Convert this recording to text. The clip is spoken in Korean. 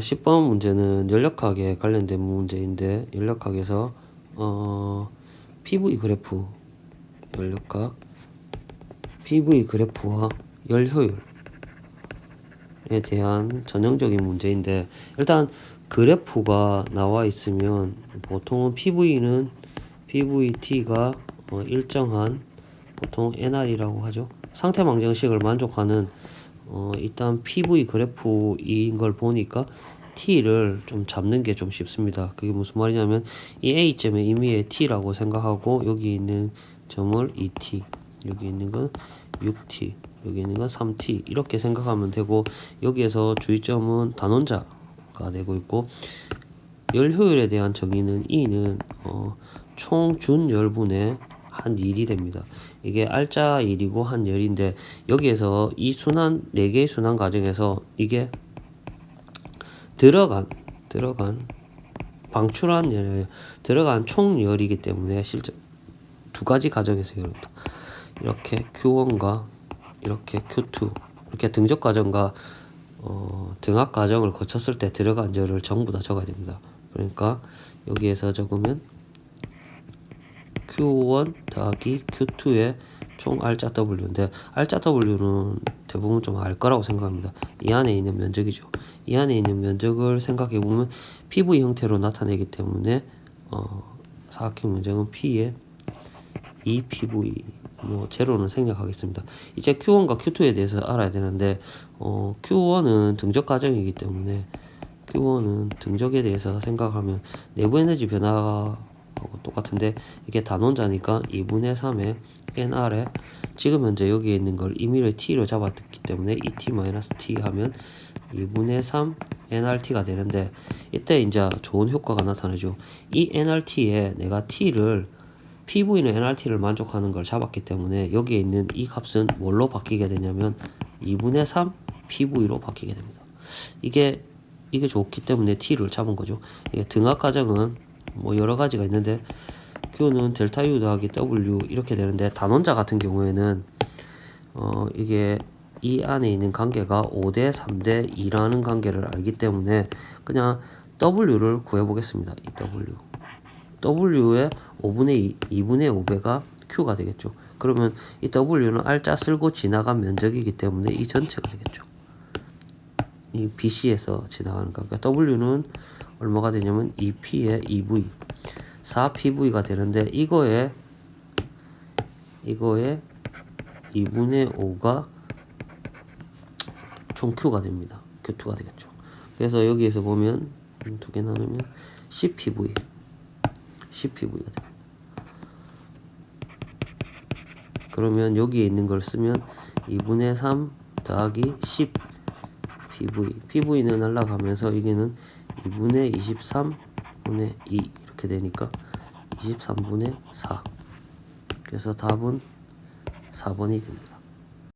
10번 문제는 연력학에 관련된 문제인데 연력학에서 어, PV 그래프 연력학 PV 그래프와 열 효율에 대한 전형적인 문제인데 일단 그래프가 나와 있으면 보통은 PV는 PVT가 어, 일정한 보통 NR이라고 하죠. 상태 방정식을 만족하는 어, 일단 PV 그래프인 걸 보니까 T를 좀 잡는 게 좀 쉽습니다. 그게 무슨 말이냐면 이 A점의 임의의 T라고 생각하고 여기 있는 점을 2T, 여기 있는 건 6T, 여기 있는 건 3T 이렇게 생각하면 되고 여기에서 주의점은 단원자가 되고 있고 열 효율에 대한 정의는 E는 어, 총 준 열분의 한 일이 됩니다. 이게 알짜 일이고 한 열인데 여기에서 이 순환 네 개의 순환 과정에서 이게 들어간 들어간 방출한 열 들어간 총 열이기 때문에 실제 두 가지 과정에서 열었다. 이렇게 Q1과 이렇게 Q2 이렇게 등적 과정과 어, 등합 과정을 거쳤을 때 들어간 열을 전부 다 적어야 됩니다. 그러니까 여기에서 적으면 Q1 더하기 Q2의 총 알짜 W인데 알짜 W는 대부분 좀 알 거라고 생각합니다. 이 안에 있는 면적이죠. 이 안에 있는 면적을 생각해 보면 PV 형태로 나타내기 때문에 어, 사각형 면적은 P의 2PV 뭐 제로는 생략하겠습니다. 이제 Q1과 Q2에 대해서 알아야 되는데 어, Q1은 등적 과정이기 때문에 Q1은 등적에 대해서 생각하면 내부 에너지 변화 하고 똑같은데 이게 단원자니까 2분의 3의 NR에 지금 현재 여기에 있는 걸 임의를 T로 잡았기 때문에 ET-T 하면 2분의 3 NRT가 되는데 이때 이제 좋은 효과가 나타나죠. 이 NRT에 내가 T를 PV는 NRT를 만족하는 걸 잡았기 때문에 여기에 있는 이 값은 뭘로 바뀌게 되냐면 2분의 3 PV로 바뀌게 됩니다. 이게 이게 좋기 때문에 T를 잡은 거죠. 이게 등합 과정은 뭐 여러 가지가 있는데 Q는 델타 U 더하기 W 이렇게 되는데 단원자 같은 경우에는 어 이게 이 안에 있는 관계가 5대 3대 2라는 관계를 알기 때문에 그냥 W를 구해 보겠습니다. 이 W. W의 5분의 2, 2분의 5배가 Q가 되겠죠. 그러면 이 W는 알짜 쓸고 지나간 면적이기 때문에 이 전체가 되겠죠. 이 BC에서 지나가는 거. 그러니까 W는 얼마가 되냐면 2P의 2V, 4PV가 되는데 이거에 이거에 2분의 5가 총 Q가 됩니다. Q2가 되겠죠. 그래서 여기에서 보면 두 개 나누면 10PV, 10PV가 됩니다. 그러면 여기에 있는 걸 쓰면 2분의 3 더하기 10 PV PV는 날라가면서 여기는 2분의 23분의 2 이렇게 되니까 23분의 4 그래서 답은 4번이 됩니다.